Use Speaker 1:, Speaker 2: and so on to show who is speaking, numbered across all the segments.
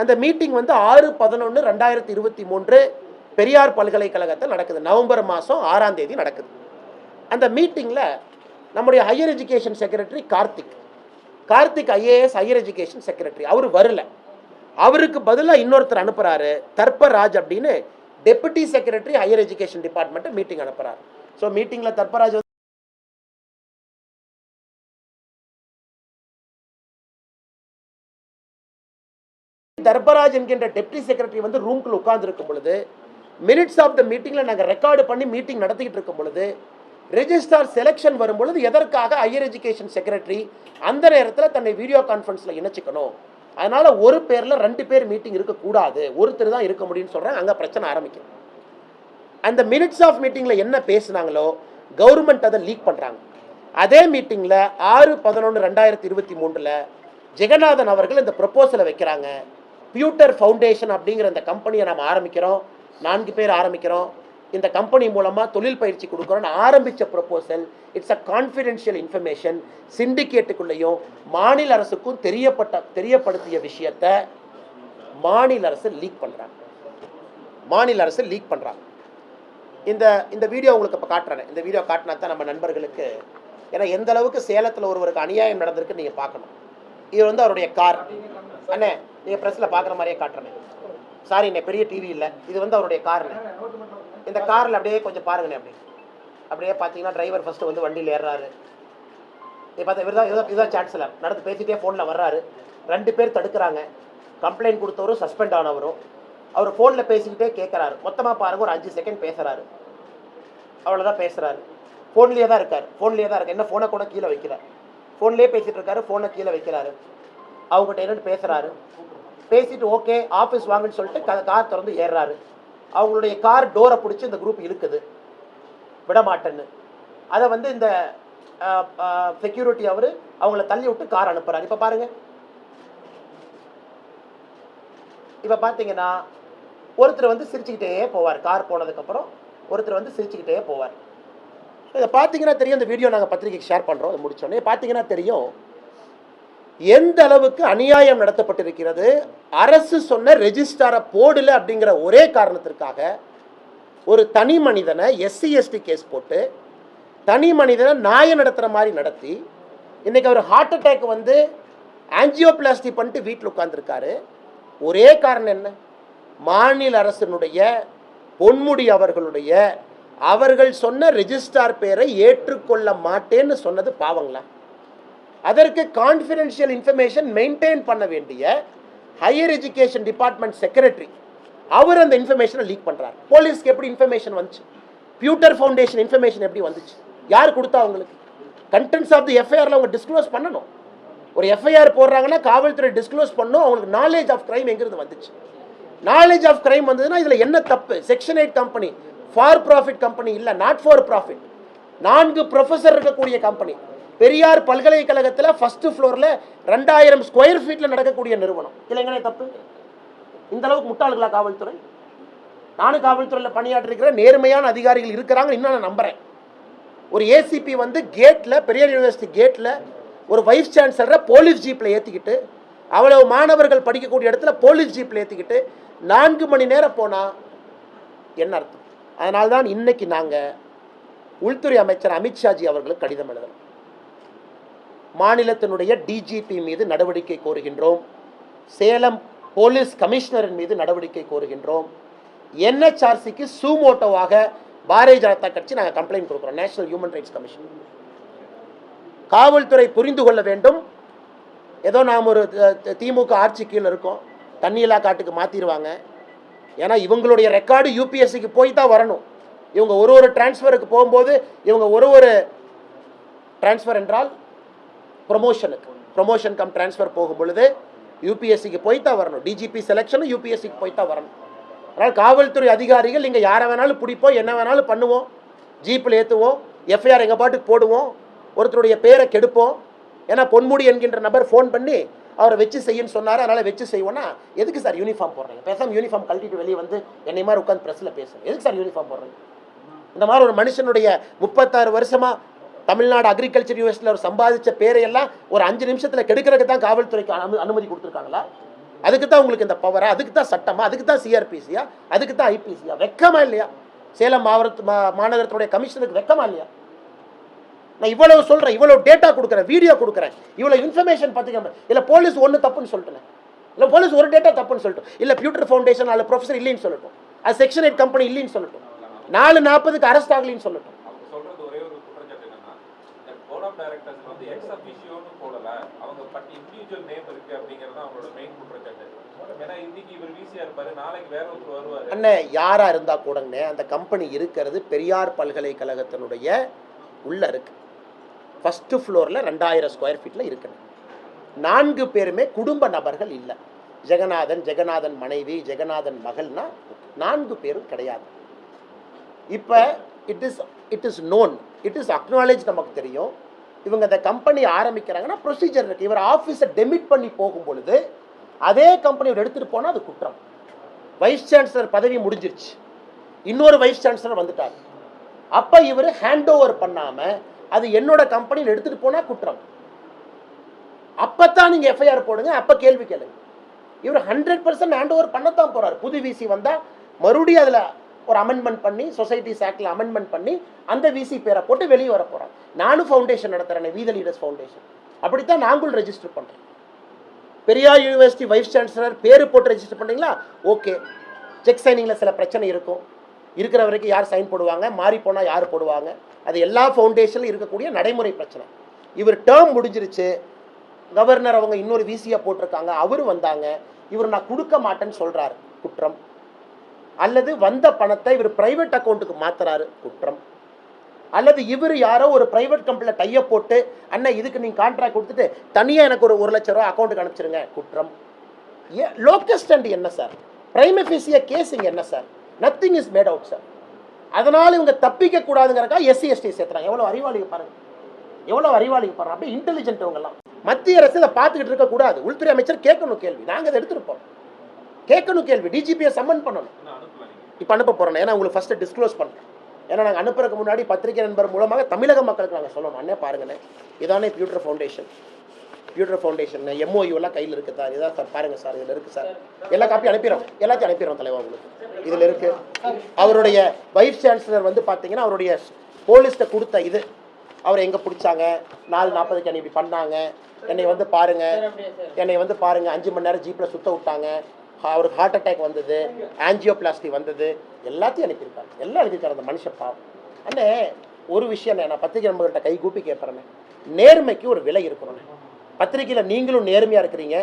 Speaker 1: அந்த மீட்டிங் வந்து ஆறு பதினொன்று ரெண்டாயிரத்தி இருபத்தி மூன்று பெரியார் பல்கலைக்கழகத்தில் நடக்குது. நவம்பர் மாதம் ஆறாம் தேதி நடக்குது. அந்த மீட்டிங்கில் நம்முடைய higher education secretary Karthik. Karthik IAS higher education secretary அவர் வரல. அவருக்கு பதிலாக இன்னொருத்தர் அனுப்புகிறாரு தர்பராஜ் அப்படின்னு deputy secretary higher education department meeting அனுப்புகிறார் ஸோ மீட்டிங்கில் தர்பராஜ் தர்பராஜ் என்கின்ற டெப்டி செக்ரட்டரி வந்து ரூம்குள்ள உட்கார்ந்துருக்கும் பொழுது மினிட்ஸ் ஆஃப் த மீட்டிங்கில் நாங்கள் ரெக்கார்டு பண்ணி மீட்டிங் நடத்திக்கிட்டு இருக்கும் பொழுது ரெஜிஸ்டார் செலெக்ஷன் வரும்பொழுது எதற்காக ஹையர் எஜுகேஷன் செக்ரட்டரி அந்த நேரத்தில் தன்னை வீடியோ கான்ஃபரன்ஸில் இணைச்சிக்கணும்? அதனால் ஒரு பேரில் ரெண்டு பேர் மீட்டிங் இருக்கக்கூடாது ஒருத்தர் தான் இருக்க முடியும்னு சொல்கிறாங்க அங்கே பிரச்சனை ஆரம்பிக்கும். அந்த மினிட்ஸ் ஆஃப் மீட்டிங்கில் என்ன பேசுனாங்களோ கவர்மெண்ட் அதை லீக் பண்ணுறாங்க அதே மீட்டிங்கில் ஆறு பதினொன்று ரெண்டாயிரத்தி இருபத்தி மூன்றில் ஜெகநாதன் அவர்கள் இந்த ப்ரொப்போசலை வைக்கிறாங்க. பியூட்டர் ஃபவுண்டேஷன் அப்படிங்கிற இந்த கம்பெனியை நம்ம ஆரம்பிக்கிறோம். நான்கு பேர் ஆரம்பிக்கிறோம். இந்த கம்பெனி மூலமாக தொழில் பயிற்சி கொடுக்குறோன்னு ஆரம்பித்த proposal it's a confidential information சிண்டிகேட்டுக்குள்ளேயும் மாநில அரசுக்கும் தெரியப்பட்ட தெரியப்படுத்திய விஷயத்தை மாநில அரசு லீக் பண்ணுறாங்க மாநில அரசு லீக் பண்ணுறாங்க இந்த இந்த வீடியோ உங்களுக்கு இப்போ காட்டுறேன். இந்த வீடியோ காட்டினா தான் நம்ம நண்பர்களுக்கு ஏன்னா எந்த அளவுக்கு சேலத்தில் ஒருவருக்கு அநியாயம் நடந்திருக்கு நீங்கள் பார்க்கணும். இது வந்து அவருடைய கார். அண்ணே நீங்கள் ப்ரெஸ்ஸில் பார்க்குற மாதிரியே காட்டுறேன். சாரி அண்ணே பெரிய டிவி இல்லை. இது வந்து அவருடைய காருண்ணே இந்த காரில் அப்படியே கொஞ்சம் பாருங்கண்ணே அப்படி. அப்படியே பார்த்தீங்கன்னா டிரைவர் ஃபஸ்ட்டு வந்து வண்டியில் ஏறுறாரு. இப்போ பார்த்தா இவர் தான் இதுதான் இதுதான் சான்சலர் நடந்து பேசிட்டே ஃபோனில் வர்றாரு. ரெண்டு பேர் தடுக்கிறாங்க. Complaint கொடுத்தவரும் suspend ஆனவரும். அவர் ஃபோனில் பேசிக்கிட்டே கேட்குறாரு மொத்தமாக பாருங்க ஒரு அஞ்சு செகண்ட் பேசுகிறாரு அவ்வளோதான் பேசுகிறாரு ஃபோன்லேயே தான் இருக்கார். ஃபோன்லேயே தான் இருக்கார். என்ன ஃபோனை கூட கீழே வைக்கிறார் ஃபோன்லேயே பேசிகிட்டு இருக்காரு. ஃபோனை கீழே வைக்கிறாரு. அவங்ககிட்ட என்னன்னு பேசுகிறாரு பேசிட்டு ஓகே ஆஃபீஸ் வாங்கன்னு சொல்லிட்டு கார் திறந்து ஏறுறாரு. அவங்களுடைய கார் டோரை பிடிச்சி இந்த குரூப் இழுக்குது. விட மாட்டேன்னு அதை வந்து இந்த செக்யூரிட்டி அவர் அவங்கள தள்ளி விட்டு கார் அனுப்புகிறார் இப்போ பாருங்கள் இப்போ பார்த்தீங்கன்னா ஒருத்தர் வந்து சிரிச்சுக்கிட்டே போவார். கார் போனதுக்கப்புறம் ஒருத்தர் வந்து சிரிச்சுக்கிட்டே போவார். இதை பார்த்தீங்கன்னா தெரியும். இந்த வீடியோ நாங்கள் பத்திரிகைக்கு ஷேர் பண்ணுறோம் அதை முடிச்சோடனே பார்த்தீங்கன்னா தெரியும். எந்த அளவுக்கு அநியாயம் நடத்தப்பட்டிருக்கிறது? அரசு சொன்ன ரெஜிஸ்டாரை போடல அப்படிங்கிற ஒரே காரணத்திற்காக ஒரு தனி மனிதனை எஸ்சி எஸ்டி கேஸ் போட்டு தனி மனிதனை நாயை நடத்துகிற மாதிரி நடத்தி இன்றைக்கி அவர் ஹார்ட் அட்டாக் வந்து ஆன்ஜியோபிளாஸ்டி பண்ணிட்டு வீட்டில் உட்காந்துருக்காரு ஒரே காரணம் என்ன? மாநில அரசினுடைய பொன்முடி அவர்களுடைய அவர்கள் சொன்ன ரெஜிஸ்டார் பேரை ஏற்றுக்கொள்ள மாட்டேன்னு சொன்னது பாவங்களா? அதற்கு கான்ஃபிடென்ஷியல் இன்ஃபர்மேஷன் மெயின்டைன் பண்ண வேண்டிய ஹையர் எஜுகேஷன் டிபார்ட்மெண்ட் செக்ரட்டரி அவர் அந்த இன்ஃபர்மேஷனை லீக் பண்ணுறார் போலீஸ்க்கு எப்படி இன்ஃபர்மேஷன் வந்துச்சு? பியூட்டர் ஃபவுண்டேஷன் இன்ஃபர்மேஷன் எப்படி வந்துச்சு? யார் கொடுத்தா அவங்களுக்கு? கண்டென்ட்ஸ் ஆஃப் தி எஃப்ஐஆரில் அவங்க டிஸ்க்ளோஸ் பண்ணணும். ஒரு எஃப்ஐஆர் போடுறாங்கன்னா காவல்துறை டிஸ்க்ளோஸ் பண்ணும். அவங்களுக்கு நாலேஜ் ஆஃப் கிரைம் எங்கிருந்து வந்துச்சு? நாலேஜ் ஆஃப் கிரைம் வந்ததுன்னா இதில் என்ன தப்பு? Section eight company for profit company இல்லை நாட் ஃபார் ப்ராஃபிட் நான்கு ப்ரொஃபஸர் இருக்கக்கூடிய கம்பெனி பெரியார் பல்கலைக்கழகத்தில் ஃபஸ்ட்டு ஃப்ளோரில் ரெண்டாயிரம் ஸ்கொயர் ஃபீட்டில் நடக்கக்கூடிய நிறுவனம். இதில் தப்பு? இந்த அளவுக்கு முட்டாளுகளா காவல்துறை? நானும் காவல்துறையில் பணியாற்றிருக்கிற நேர்மையான அதிகாரிகள் இருக்கிறாங்க. இன்னும் நான் நம்புகிறேன் ஒரு ஏசிபி வந்து கேட்டில் பெரியார் யூனிவர்சிட்டி கேட்டில் ஒரு வைஸ் சான்சலரை போலீஸ் ஜீப்பில் ஏற்றிக்கிட்டு அவ்வளவு மாணவர்கள் படிக்கக்கூடிய இடத்துல போலீஸ் ஜீப்பில் ஏற்றிக்கிட்டு நான்கு மணி நேரம் போனால் என்ன அர்த்தம்? அதனால்தான் இன்னைக்கு நாங்கள் உள்துறை அமைச்சர் அமித்ஷாஜி அவர்களுக்கு கடிதம் எழுதணும். மாநிலத்தினுடைய டிஜிபி மீது நடவடிக்கை கோருகின்றோம். சேலம் போலீஸ் கமிஷனரின் மீது நடவடிக்கை கோருகின்றோம். என்ஹெச்ஆர்சிக்கு சூமோட்டோவாக பாரதிய ஜனதா கட்சி நாங்கள் கம்ப்ளைண்ட் கொடுக்குறோம். நேஷனல் ஹியூமன் ரைட்ஸ் கமிஷன் காவல்துறை புரிந்து கொள்ள வேண்டும். ஏதோ நாம் ஒரு திமுக ஆட்சி கீழே இருக்கோம். தண்ணியில்லா காட்டுக்கு மாற்றிடுவாங்க ஏன்னா இவங்களுடைய ரெக்கார்டு யூபிஎஸ்சிக்கு போய் தான் வரணும். இவங்க ஒரு ஒரு டிரான்ஸ்ஃபருக்கு போகும்போது இவங்க ஒரு ஒரு டிரான்ஸ்ஃபர் என்றால் ப்ரொமோஷனுக்கு ப்ரொமோஷன் கம் ட்ரான்ஸ்ஃபர் போகும் பொழுது யூபிஎஸ்சிக்கு போய் தான் வரணும். டிஜிபி செலெக்ஷனும் யூபிஎஸ்சிக்கு போய் தான் வரணும். அதனால் காவல்துறை அதிகாரிகள் இங்கே யாரை வேணாலும் பிடிப்போம் என்ன வேணாலும் பண்ணுவோம். ஜீப்பில் ஏற்றுவோம் எஃப்ஐஆர் எங்கள் பாட்டுக்கு போடுவோம் ஒருத்தருடைய பேரை கெடுப்போம். ஏன்னா பொன்முடி என்கின்ற நபர் ஃபோன் பண்ணி அவரை வச்சு செய்யுன்னு சொன்னார். அதனால் வச்சு செய்வோன்னா எதுக்கு சார் யூனிஃபார்ம் போடுறீங்க? பேசாமல் யூனிஃபார்ம் கழட்டிட்டு வெளியே வந்து என்னை மாதிரி உட்காந்து ப்ரெஸ்ஸில் பேசுங்க. எதுக்கு சார் யூனிஃபார்ம் போடுறீங்க? இந்த மாதிரி ஒரு மனுஷனுடைய முப்பத்தாறு வருஷமாக தமிழ்நாடு அக்ரிகல்ச்சர் யூனிவர்சிட்டியில் அவர் சம்பாதிச்ச பேரையெல்லாம் ஒரு அஞ்சு நிமிஷத்தில் கெடுக்கிறதுக்கு தான் காவல்துறைக்கு அனு அனுமதி கொடுத்துருக்காங்களா? அதுக்கு தான் உங்களுக்கு இந்த பவரா அதுக்கு தான் சட்டமா அதுக்கு தான் சிஆர்பிசியா அதுக்கு தான் ஐபிசியா வெக்கமா இல்லையா? சேலம் மாவட்ட மா- மாநகரத்துடைய கமிஷனருக்கு வெக்கமா இல்லையா? நான் இவ்வளவு சொல்றேன் இவ்வளவு டேட்டா கொடுக்குறேன் வீடியோ கொடுக்குறேன். இவ்வளவு இன்ஃபர்மேஷன் பார்த்துக்க இல்லை போலீஸ் ஒன்று தப்புன்னு சொல்லிட்டேன். இல்லை போலீஸ் ஒரு டேட்டா தப்புன்னு சொல்லிட்டு இல்லை பியூட்டர் ஃபவுண்டேஷன் அல்ல ப்ரொஃபஸர் இல்லைன்னு சொல்லட்டும். அது செக்ஷன் எயிட் கம்பெனி இல்லைன்னு சொல்லட்டும். நாலு நாற்பதுக்கு அரெஸ்ட் ஆகலைன்னு சொல்லட்டும்
Speaker 2: அவங்க சொல்றது ஒரே ஒரு குற்றச்சாட்டு என்னன்னா இந்த போர்ட் ஆஃப் டைரக்டர்ஸ் வந்து எக்ஸ் அபிஷியோன்னு போடல. அவங்க பட் இண்டிவிஜுவல் நேம் இருக்கு அப்படிங்கிறது அவங்களோட மெயின் குற்றச்சாட்டு ஏன்னா இன்னைக்கு இவர் வீசியா இருப்பாரு. நாளைக்கு வேற ஒருத்தர் வருவாரு.
Speaker 1: அண்ணே யாரா இருந்தா கூடங்கண்ணே அந்த கம்பெனி இருக்கிறது பெரியார் பல்கலைக்கழகத்தினுடைய உள்ள இருக்கு. ஃபஸ்ட்டு ஃப்ளோரில் ரெண்டாயிரம் ஸ்கொயர் ஃபீட்டில் இருக்கணும் நான்கு பேருமே குடும்ப நபர்கள் இல்லை. ஜெகநாதன் ஜெகநாதன் மனைவி ஜெகநாதன் மகள்னா நான்கு பேரும் கிடையாது. இப்போ it is it is known it is acknowledge நமக்கு தெரியும். இவங்க இந்த கம்பெனி ஆரம்பிக்கிறாங்கன்னா ப்ரொசீஜர் இருக்குது இவர் ஆஃபீஸை டெமிட் பண்ணி போகும் பொழுது அதே கம்பெனி இவர் எடுத்துகிட்டு போனால் அது குற்றம். வைஸ் சான்சலர் பதவி முடிஞ்சிருச்சு. இன்னொரு வைஸ் சான்சலர் வந்துட்டார். அப்போ இவர் ஹேண்ட் ஓவர் பண்ணாமல் அது என்னோட கம்பெனியில் எடுத்துகிட்டு போனால் குற்றம். அப்போ தான் நீங்கள் எஃப்ஐஆர் போடுங்க அப்போ கேள்வி கேளுங்க. இவர் ஹண்ட்ரட் பர்சன்ட் ஹேண்ட் ஓவர் பண்ணத்தான் போகிறார் புது விசி வந்தால் மறுபடியும் அதில் ஒரு அமெண்ட்மெண்ட் பண்ணி சொசைட்டிஸ் ஆக்டில் அமெண்ட்மெண்ட் பண்ணி அந்த விசி பேரை போட்டு வெளியே வர போகிறாங்க நானும் ஃபவுண்டேஷன் நடத்துகிறேன் வீத லீடர்ஸ் ஃபவுண்டேஷன் அப்படித்தான் நாங்களும் ரெஜிஸ்டர் பண்ணுறோம் பெரியார் யூனிவர்சிட்டி வைஸ் சான்சலர் பேர் போட்டு ரெஜிஸ்டர் பண்ணுறீங்களா ஓகே செக் சைனிங்கில் சில பிரச்சனை இருக்கும். இருக்கிற வரைக்கும் யார் சைன் போடுவாங்க? மாறி போனால் யார் போடுவாங்க? அது எல்லா ஃபவுண்டேஷன்லையும் இருக்கக்கூடிய நடைமுறை பிரச்சனை. இவர் டேர்ம் முடிஞ்சிருச்சு. கவர்னர் அவங்க இன்னொரு விசியாக போட்டிருக்காங்க. அவர் வந்தாங்க. இவர் நான் கொடுக்க மாட்டேன்னு சொல்கிறாரு குற்றம். அல்லது வந்த பணத்தை இவர் பிரைவேட் அக்கௌண்ட்டுக்கு மாத்துறாரு. குற்றம். அல்லது இவர் யாரோ ஒரு பிரைவேட் கம்பெனியில் டையை போட்டு அண்ணா இதுக்கு நீங்கள் கான்ட்ராக்ட் கொடுத்துட்டு தனியாக எனக்கு ஒரு ஒரு லட்ச ரூபா அக்கௌண்ட்டுக்கு அனுப்பிச்சிருங்க. குற்றம். ஏ லோக்கஸ்ட் அண்ட் என்ன சார் பிரைமஃபிசிய கேஸ் இங்கே என்ன sir nothing is made out sir அதனால் இவங்க தப்பிக்க கூடாதுங்கிறக்கா எஸ்சி எஸ்டி சேர்த்துறாங்க. எவ்வளோ அறிவாளிங்க பாருங்க. எவ்வளோ அறிவாளிங்க பாருங்க. அப்படியே இன்டெலிஜென்ட் இவங்கெல்லாம். மத்திய அரசு இதை பார்த்துக்கிட்டு இருக்கக்கூடாது உள்துறை அமைச்சர் கேட்கணும் கேள்வி. நாங்கள் அதை எடுத்துருப்போம். கேட்கணும் கேள்வி. டிஜிபியை சம்மன் பண்ணணும். இப்போ அனுப்ப போகிறோம் ஏன்னா உங்களுக்கு ஃபஸ்ட்டு டிஸ்க்ளோஸ் பண்ணுறேன் ஏன்னா நாங்கள் அனுப்புறதுக்கு முன்னாடி பத்திரிகை நண்பர் மூலமாக தமிழக மக்களுக்கு நாங்கள் சொல்லணும். அண்ணே பாருங்கண்ணே இதானே பியூட்டர் ஃபவுண்டேஷன் பியூட்டர் ஃபவுண்டேஷன் எம்ஓயூலாம் கையில் இருக்குது சார். இதான் சார் பாருங்கள் சார் இதில் இருக்குது சார். எல்லா காப்பியும் அனுப்பிடுறோம். எல்லாத்தையும் அனுப்பிடுறோம் தலைவா உங்களுக்கு. இதில் இருக்குது அவருடைய வைஸ் சான்சலர் வந்து பார்த்தீங்கன்னா அவருடைய போலீஸ்கிட்ட கொடுத்த இது. அவரை எங்கே பிடிச்சாங்க? நாலு நாற்பதுக்கு என்னை இப்படி பண்ணாங்க. என்னை வந்து பாருங்க. என்னை வந்து பாருங்க. அஞ்சு மணி நேரம் ஜீப்பில் சுத்த விட்டாங்க. அவருக்கு ஹார்ட் அட்டாக் வந்தது ஆன்ஜியோபிளாஸ்டி வந்தது எல்லாத்தையும் அனுப்பியிருக்காரு எல்லாம் அனுப்பியிருக்காரு அந்த மனுஷன் பாவம். அண்ணே ஒரு விஷயம் நான் பத்திரிகை நண்பர்கிட்ட கை கூப்பி கேட்பறேன் நேர்மைக்கு ஒரு விலை இருக்கணும் பத்திரிக்கையில் நீங்களும் நேர்மையாக இருக்கிறீங்க.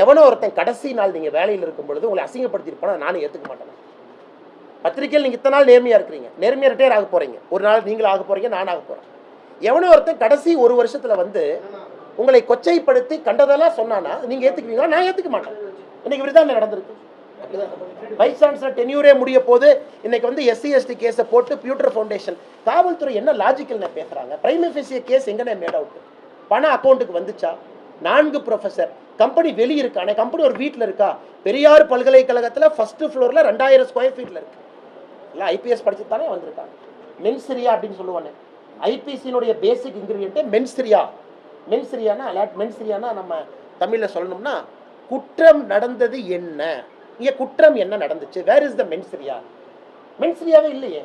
Speaker 1: எவனோ ஒருத்தன் கடைசி நாள் நீங்கள் வேலையில் இருக்கும் பொழுது உங்களை அசிங்கப்படுத்திட்டு நானும் ஏற்றுக்க மாட்டேன் பத்திரிக்கையில் நீங்கள் இத்தனை நாள் நேர்மையாக இருக்கிறீங்க. நேர்மையாக ரிட்டையர் ஆக போகிறீங்க ஒரு நாள் நீங்களும் ஆக போகிறீங்க நான் ஆக போகிறேன் எவனோ ஒருத்தன் கடைசி ஒரு வருஷத்தில் வந்து உங்களை கொச்சைப்படுத்தி கண்டதெல்லாம் சொன்னானா நீங்கள் ஏற்றுக்குவீங்களா நான் ஏற்றுக்க மாட்டேன். இன்னைக்கு இப்படி தான் நடந்திருக்கு. வைஸ் சான்சலர் டென்யூரே முடிய போது இன்னைக்கு வந்து எஸ்சி எஸ்டி கேஸை போட்டு பியூட்டர் ஃபவுண்டேஷன் காவல்துறை என்ன லாஜிக்கல் பேசுறாங்க? எஃபிசிய கேஸ் எங்கே மேட் அவுட் பணம் அக்கௌண்ட்டுக்கு வந்துச்சா? நான்கு ப்ரொஃபஸர் கம்பெனி வெளியே இருக்கானே கம்பெனி ஒரு வீட்டில் இருக்கா? பெரியார் பல்கலைக்கழகத்தில் ஃபர்ஸ்ட் ஃப்ளோரில் ரெண்டாயிரம் ஸ்கொயர் ஃபீட்டில் இருக்கு. எல்லாம் ஐபிஎஸ் படிச்சு தானே வந்திருக்காங்க. மென்சிரியா அப்படின்னு சொல்லுவானே. ஐபிசியினுடைய பேசிக் இன்கிரீடியன்ட்டே மென்சிரியா மென்சிரியானா அலாட் மென்சிரியானா நம்ம தமிழில் சொல்லணும்னா குற்றம் நடந்தது என்ன? இங்கே குற்றம் என்ன நடந்துச்சு? வேர் இஸ் த மென்சிரியா மென்சிரியாவே இல்லையே.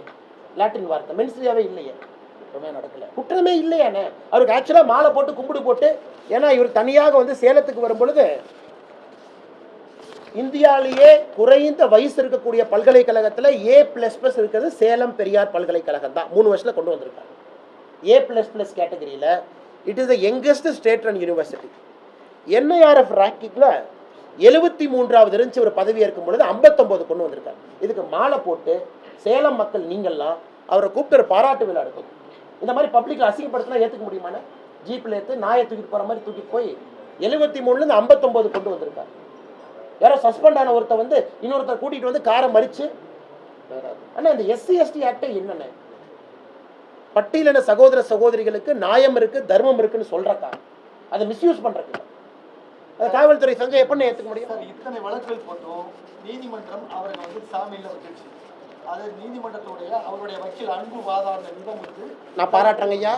Speaker 1: லாட்டின் வார்த்தை. மென்சிரியாவே இல்லையே. குற்றமே நடக்கல. குற்றமே இல்லையானே அவருக்கு ஆக்சுவலாக மாலை போட்டு கும்பிடு போட்டு ஏன்னா இவர் தனியாக வந்து சேலத்துக்கு வரும் பொழுது இந்தியாவிலேயே குறைந்த வயசு இருக்கக்கூடிய பல்கலைக்கழகத்தில் ஏ பிளஸ் பிளஸ் இருக்கிறது சேலம் பெரியார் பல்கலைக்கழகம் தான். மூணு வருஷத்தில் கொண்டு வந்திருக்காங்க ஏ பிளஸ் பிளஸ் கேட்டகரியில் it is the youngest state and university NIRF ரேங்கிங்கில் எழுபத்தி மூன்றாவது இருந்துச்சு ஒரு பதவி ஏற்கும் பொழுது ஐம்பத்தொம்போது கொண்டு வந்திருக்காரு. இதுக்கு மாலை போட்டு சேலம் மக்கள் நீங்கள்லாம் அவரை கூப்பிட்டு பாராட்டு விழா எடுக்கும் இந்த மாதிரி பப்ளிக்கில் அசிங்கப்படுத்தினா ஏற்றுக்க முடியுமாண்ணே ஜீப்பில் ஏற்று நாயை தூக்கிட்டு போகிற மாதிரி தூக்கிட்டு போய் எழுபத்தி மூணுலேருந்து ஐம்பத்தொம்போது கொண்டு வந்திருக்காரு. யாரோ சஸ்பெண்ட் ஆன ஒருத்தர் வந்து இன்னொருத்தர் கூட்டிகிட்டு வந்து காரை மறித்து அண்ணா இந்த எஸ்சி எஸ்டி ஆக்டே என்னென்ன? பட்டியலின சகோதர சகோதரிகளுக்கு நியாயம் இருக்குது தர்மம் இருக்குன்னு சொல்கிறக்கா அதை மிஸ்யூஸ் பண்றதுக்கு. காவல்துறை சங்கம் எப்படின்னு ஏத்துக்க முடியும்?
Speaker 3: சார் இத்தனை வழக்குகள் போட்டும். நீதிமன்றம் அவரை வந்து சாமியில் அது நீதிமன்றத்துடைய அவருடைய வக்கீல் அன்பு வாதாடின விதம் வந்து
Speaker 1: நான் பாராட்டுறேங்க ஐயா.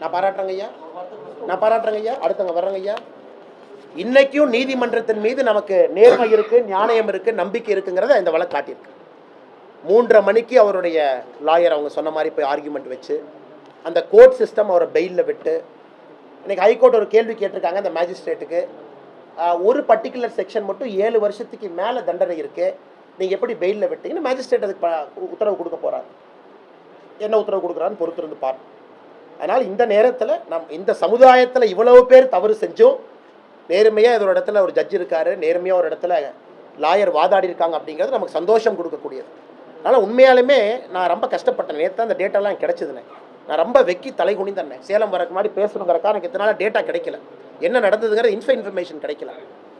Speaker 1: நான் பாராட்டுறேங்க ஐயா. நான் பாராட்டுறேங்க ஐயா. அடுத்தவங்க வர்றேங்க ஐயா. இன்னைக்கும் நீதிமன்றத்தின் மீது நமக்கு நேர்மை இருக்கு நியாயம் இருக்கு நம்பிக்கை இருக்குங்கிறத இந்த வழக்கு காட்டியிருக்கு. மூன்றரை மணிக்கு அவருடைய லாயர் அவங்க சொன்ன மாதிரி போய் ஆர்கியூமெண்ட் வச்சு அந்த கோர்ட் சிஸ்டம் அவரை பெயிலில் விட்டு இன்னைக்கு ஹைகோர்ட் ஒரு கேள்வி கேட்டிருக்காங்க அந்த மேஜிஸ்ட்ரேட்டுக்கு ஒரு பர்டிகுலர் செக்ஷன் மட்டும் ஏழு வருஷத்துக்கு மேலே தண்டனை இருக்குது நீங்கள் எப்படி பெயிலில் விட்டீங்கன்னு மேஜிஸ்ட்ரேட் அதுக்கு உத்தரவு கொடுக்க போகிறாரு என்ன உத்தரவு கொடுக்குறான்னு பொறுத்திருந்து பார். அதனால் இந்த நேரத்தில் நம் இந்த சமுதாயத்தில் இவ்வளவு பேர் தவறு செஞ்சும். நேர்மையாக இது ஒரு இடத்துல ஒரு ஜட்ஜ் இருக்காரு நேர்மையாக ஒரு இடத்துல லாயர் வாதாடி இருக்காங்க அப்படிங்கிறது நமக்கு சந்தோஷம் கொடுக்கக்கூடியது. அதனால் உண்மையாலுமே நான் ரொம்ப கஷ்டப்பட்டேன். நேற்று அந்த டேட்டாலாம் கிடைச்சதுனே நான் ரொம்ப வெக்கி தலை குனிந்தேன். சேலம் வரக்கு முன்னாடி பேசணுங்கிறக்கா எனக்கு இத்தனால டேட்டா கிடைக்கல. என்ன நடந்ததுங்கிற இன்ஃப இன்ஃபர்மேஷன் கிடைக்கல.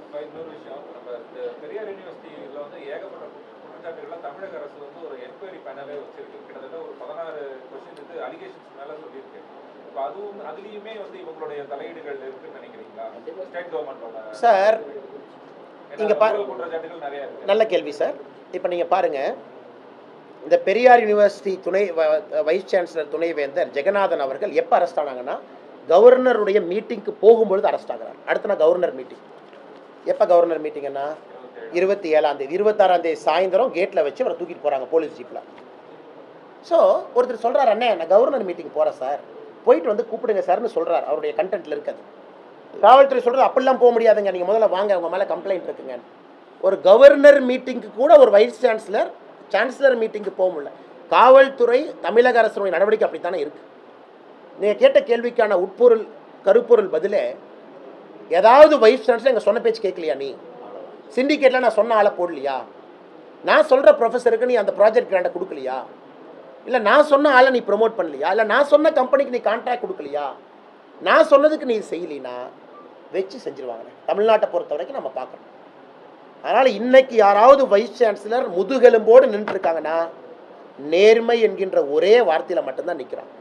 Speaker 2: இப்ப இன்னொரு விஷயம் நம்ம இந்த பெரியார் யூனிவர்சிட்டியில வந்து ஏகப்பட்ட குற்றச்சாட்டுகள்லாம் தமிழக அரசு வந்து ஒரு என்கொயரி பேனலே வச்சிருக்கு. கிட்டத்தட்ட ஒரு பதினாறு கொஸ்டின் இது அலிகேஷன்ஸ் மேல சொல்லியிருக்கு. இப்போ அதுவும் அதுலயுமே வந்து இவங்களுடைய தலையீடுகள் இருக்குன்னு நினைக்கிறீங்களா? ஸ்டேட் கவர்மெண்டோட
Speaker 1: சார் இங்க பா-
Speaker 2: குற்றச்சாட்டுகள் நிறைய
Speaker 1: நல்ல கேள்வி சார். இப்போ நீங்கள் பாருங்கள் இந்த பெரியார் யூனிவர்சிட்டி துணை வைஸ் சான்சலர் துணைவேந்தர் ஜெகநாதன் அவர்கள் எப்போ அரெஸ்ட் ஆனாங்கன்னா கவர்னருடைய மீட்டிங்க்கு போகும்பொழுது அரெஸ்ட் ஆகிறார். அடுத்த நாள் கவர்னர் மீட்டிங். எப்போ கவர்னர் மீட்டிங்கன்னா இருபத்தி ஏழாம் தேதி இருபத்தாறாம் தேதி சாயந்தரம் கேட்டில் வச்சு அவரை தூக்கிட்டு போகிறாங்க போலீஸ் ஜீப்பில் ஸோ ஒருத்தர் சொல்கிறார் அண்ணே நான் கவர்னர் மீட்டிங் போகிறேன் சார். போயிட்டு வந்து கூப்பிடுங்க சார்னு சொல்கிறார் அவருடைய கண்டென்ட்டில் இருக்காது. காவல்துறை சொல்கிறது அப்படிலாம் போக முடியாதுங்க. நீங்கள் முதல்ல வாங்க. உங்கள் மேலே கம்ப்ளைண்ட் இருக்குங்க. ஒரு கவர்னர் மீட்டிங்க்கு கூட ஒரு வைஸ் சான்சலர் சான்சலர் மீட்டிங்க்கு போக முடியல. காவல்துறை தமிழக அரசுடைய நடவடிக்கை அப்படித்தானே இருக்குது நீங்கள் கேட்ட கேள்விக்கான உட்பொருள் கருப்பொருள் பதிலே ஏதாவது வைஸ் சான்சலர் எங்கள் சொன்ன பேச்சு கேட்கலையா நீ? சிண்டிகேட்டில் நான் சொன்ன ஆளை போடலையா? நான் சொல்கிற ப்ரொஃபஸருக்கு நீ அந்த ப்ராஜெக்ட் கிராண்டை கொடுக்கலையா? இல்லை நான் சொன்ன ஆளை நீ ப்ரோமோட் பண்ணலையா? இல்லை நான் சொன்ன கம்பெனிக்கு நீ கான்ட்ராக்ட் கொடுக்கலையா? நான் சொன்னதுக்கு நீ செய்யலினா வச்சு செஞ்சிருவாங்க. தமிழ்நாட்டை பொறுத்த வரைக்கும் நம்ம பார்க்கணும். அதனால் இன்னைக்கு யாராவது வைஸ் சான்சலர் முதுகெலும்போடு நின்றுருக்காங்கன்னா நேர்மை என்கின்ற ஒரே வார்த்தையில் மட்டும்தான் நிற்கிறாங்க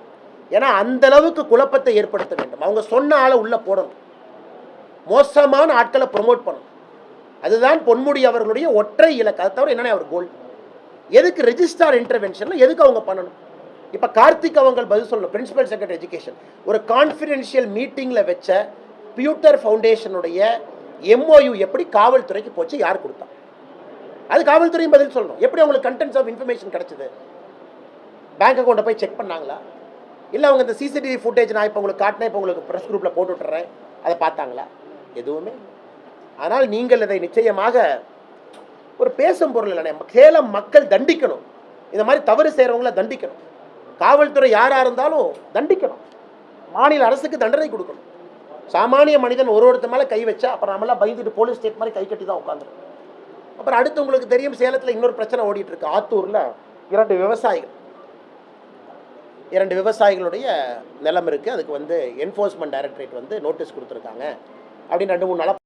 Speaker 1: ஏன்னா அந்த அளவுக்கு குழப்பத்தை ஏற்படுத்த வேண்டும். அவங்க சொன்ன ஆளை உள்ளே போடணும். மோசமான ஆட்களை ப்ரொமோட் பண்ணணும். அதுதான் பொன்முடி அவர்களுடைய ஒற்றை இலக்கு. அதை தவிர என்னென்ன அவர் கோல் எதுக்கு ரெஜிஸ்டார் இன்டர்வென்ஷனில் எதுக்கு அவங்க பண்ணணும்? இப்போ கார்த்திக் அவங்க பதில் சொல்லணும். பிரின்சிபல் செக்ரட்டரி எஜுகேஷன் ஒரு கான்ஃபிடென்ஷியல் மீட்டிங்கில் வச்ச பியூட்டர் ஃபவுண்டேஷனுடைய எம்ஓயு எப்படி காவல்துறைக்கு போச்சு யார் கொடுத்தா? அது காவல்துறையும் பதில் சொல்லணும். எப்படி அவங்களுக்கு கண்டென்ட்ஸ் ஆஃப் இன்ஃபர்மேஷன் கிடைச்சது? பேங்க் அக்கௌண்ட்டை போய் செக் பண்ணாங்களா? இல்லை அவங்க இந்த சிசிடிவி ஃபுட்டேஜ் நான் இப்போ உங்களுக்கு காட்டினேன் இப்போ உங்களுக்கு ப்ரெஸ் குரூப்பில் போட்டு விட்டுறேன். அதை பார்த்தாங்களா? எதுவுமே ஆனால் நீங்கள் இதை நிச்சயமாக ஒரு பேசும் பொருள் இல்லை சேலம் மக்கள் தண்டிக்கணும். இந்த மாதிரி தவறு செய்கிறவங்கள தண்டிக்கணும். காவல்துறை யாராக இருந்தாலும் தண்டிக்கணும். மாநில அரசுக்கு தண்டனை கொடுக்கணும். சாமானிய மனிதன் ஒரு ஒருத்த மேலே கை வச்சா அப்புறம் நம்மளாம் பயந்துட்டு போலீஸ் ஸ்டேட் மாதிரி கை கட்டி தான் உட்காந்துரும் அப்புறம் அடுத்து உங்களுக்கு தெரியும் சேலத்தில் இன்னொரு பிரச்சனை ஓடிட்டு இருக்கு. ஆத்தூரில் இரண்டு விவசாயிகள் இரண்டு விவசாயிகளுடைய நிலம் இருக்குது அதுக்கு வந்து என்ஃபோர்ஸ்மெண்ட் டைரக்டரேட் வந்து நோட்டீஸ் கொடுத்துருக்காங்க. அப்படின்னு ரெண்டு மூணு நாளாக